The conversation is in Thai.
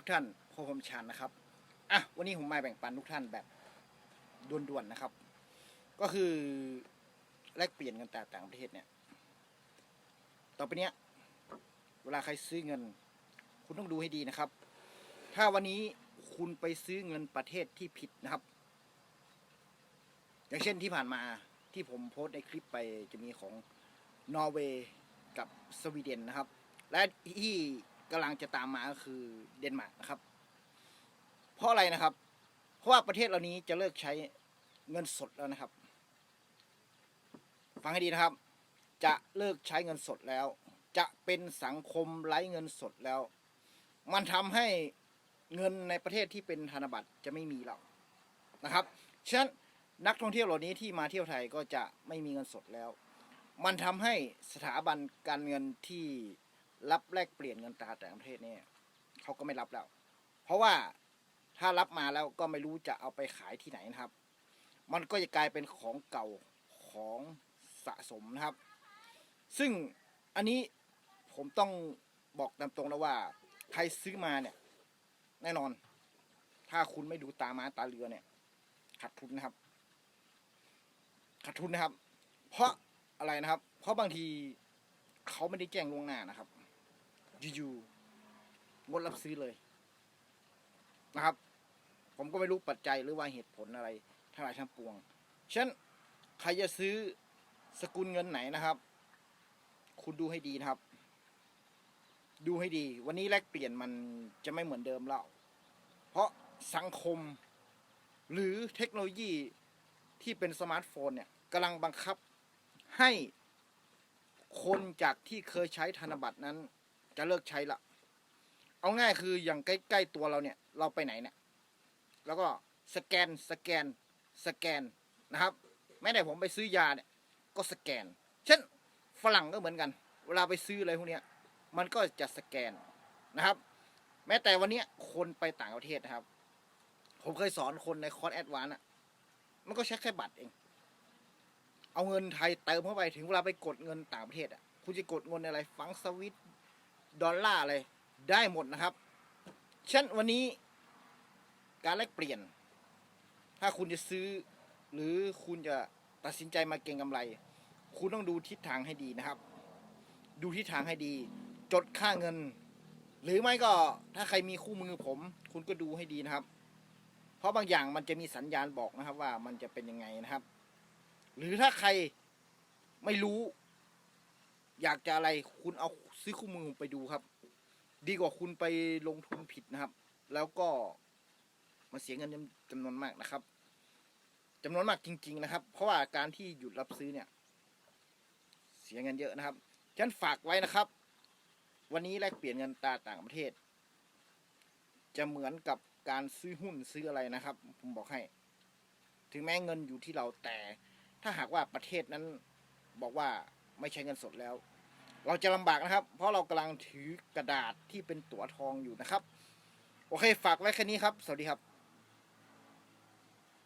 ทุกท่านพบผมชันนะครับอะวันนี้ผมมาแบ่งปันทุกท่านแบบด่วนๆนะครับ ก็คือแลกเปลี่ยนเงินแต่ต่างประเทศเนี่ย ต่อไปเนี้ย เวลาใครซื้อเงิน คุณต้องดูให้ดีนะครับ ถ้าวันนี้คุณไปซื้อเงินประเทศที่ผิดนะครับ อย่างเช่นที่ผ่านมาที่ผมโพสต์ในคลิปไปจะมีของนอร์เวย์กับสวีเดนนะครับ และที่ กำลังจะตามมาก็คือเดนมาร์กนะครับ เพราะอะไรนะครับ เพราะว่าประเทศเหล่านี้จะเลิกใช้เงินสดแล้วนะครับ ฟังให้ดีนะครับ จะเลิกใช้เงินสดแล้ว จะเป็นสังคมไร้เงินสดแล้ว มันทำให้เงินในประเทศที่เป็นธนบัตรจะไม่มีแล้วนะครับ ฉะนั้นนักท่องเที่ยวเหล่านี้ที่มาเที่ยวไทยก็จะไม่มีเงินสดแล้ว มันทำให้สถาบันการเงินที่ รับแลกเปลี่ยนเงินตราต่างประเทศเนี่ยเขาก็ไม่รับแล้ว เพราะว่าถ้ารับมาแล้วก็ไม่รู้จะเอาไปขายที่ไหนนะครับ มันก็จะกลายเป็นของเก่าของสะสมนะครับ ซึ่งอันนี้ผมต้องบอกตามตรงแล้วว่า ใครซื้อมาเนี่ย แน่นอน ถ้าคุณไม่ดูตามาตาเรือเนี่ยขาดทุนนะครับขาดทุนนะครับ เพราะอะไรนะครับ เพราะบางทีเขาไม่ได้แจ้งล่วงหน้านะครับ อยู่ๆงดรับซื้อเลยนะครับ ผมก็ไม่รู้ปัจจัยหรือว่าเหตุผลอะไรทั้งหลายทั้งปวงฉะนั้นใครจะซื้อสกุลเงินไหนนะครับ คุณดูให้ดีนะครับ ดูให้ดี วันนี้แลกเปลี่ยนมันจะไม่เหมือนเดิมแล้วเพราะสังคมหรือเทคโนโลยีที่เป็นสมาร์ทโฟนเนี่ยกำลังบังคับให้คนจากที่เคยใช้ธนบัตรนั้น จะเลิกใช้ละ เอาง่ายคืออย่างใกล้ๆตัวเราเนี่ย เราไปไหนเนี่ย แล้วก็สแกนสแกนสแกนนะครับแม้แต่ผมไปซื้อยาเนี่ย ก็สแกน เช่นฝรั่งก็เหมือนกัน เวลาไปซื้ออะไรพวกนี้มันก็จะสแกนนะครับ แม้แต่วันนี้คนไปต่างประเทศนะครับ ผมเคยสอนคนในคอร์สแอดวานอะมันก็ใช้แค่บัตรเอง เอาเงินไทยเติมเข้าไปถึงเวลาไปกดเงินต่างประเทศอะคุณจะกดเงินอะไรฟังสวิต ดอลลาร์อะไรได้หมดนะครับเช่นวันนี้การแลกเปลี่ยน ถ้าคุณจะซื้อ หรือคุณจะตัดสินใจมาเก็งกำไร คุณต้องดูทิศทางให้ดีนะครับ ดูทิศทางให้ดี จดค่าเงิน หรือไม่ก็ถ้าใครมีคู่มือผม คุณก็ดูให้ดีนะครับ เพราะบางอย่างมันจะมีสัญญาณบอกนะครับว่ามันจะเป็นยังไงนะครับ หรือถ้าใครไม่รู้ อยากจะอะไรคุณเอาซื้อคู่มือผมไปดูครับ ดีกว่าคุณไปลงทุนผิดนะครับ แล้วก็มาเสียเงินจำนวนมากนะครับจำนวนมากจริง ๆ นะครับ เพราะว่าการที่หยุดรับซื้อเนี่ย เสียเงินเยอะนะครับฉันฝากไว้นะครับ วันนี้แลกเปลี่ยนเงินตราต่างประเทศ จะเหมือนกับการซื้อหุ้นซื้ออะไรนะครับ ผมบอกให้ ถึงแม้เงินอยู่ที่เราแต่ ถ้าหากว่าประเทศนั้นบอกว่า ไม่ใช้เงินสดแล้ว เราจะลำบากนะครับ เพราะเรากำลังถือกระดาษที่เป็นตั๋วทองอยู่นะครับ โอเคฝากไว้แค่นี้ครับ สวัสดีครับ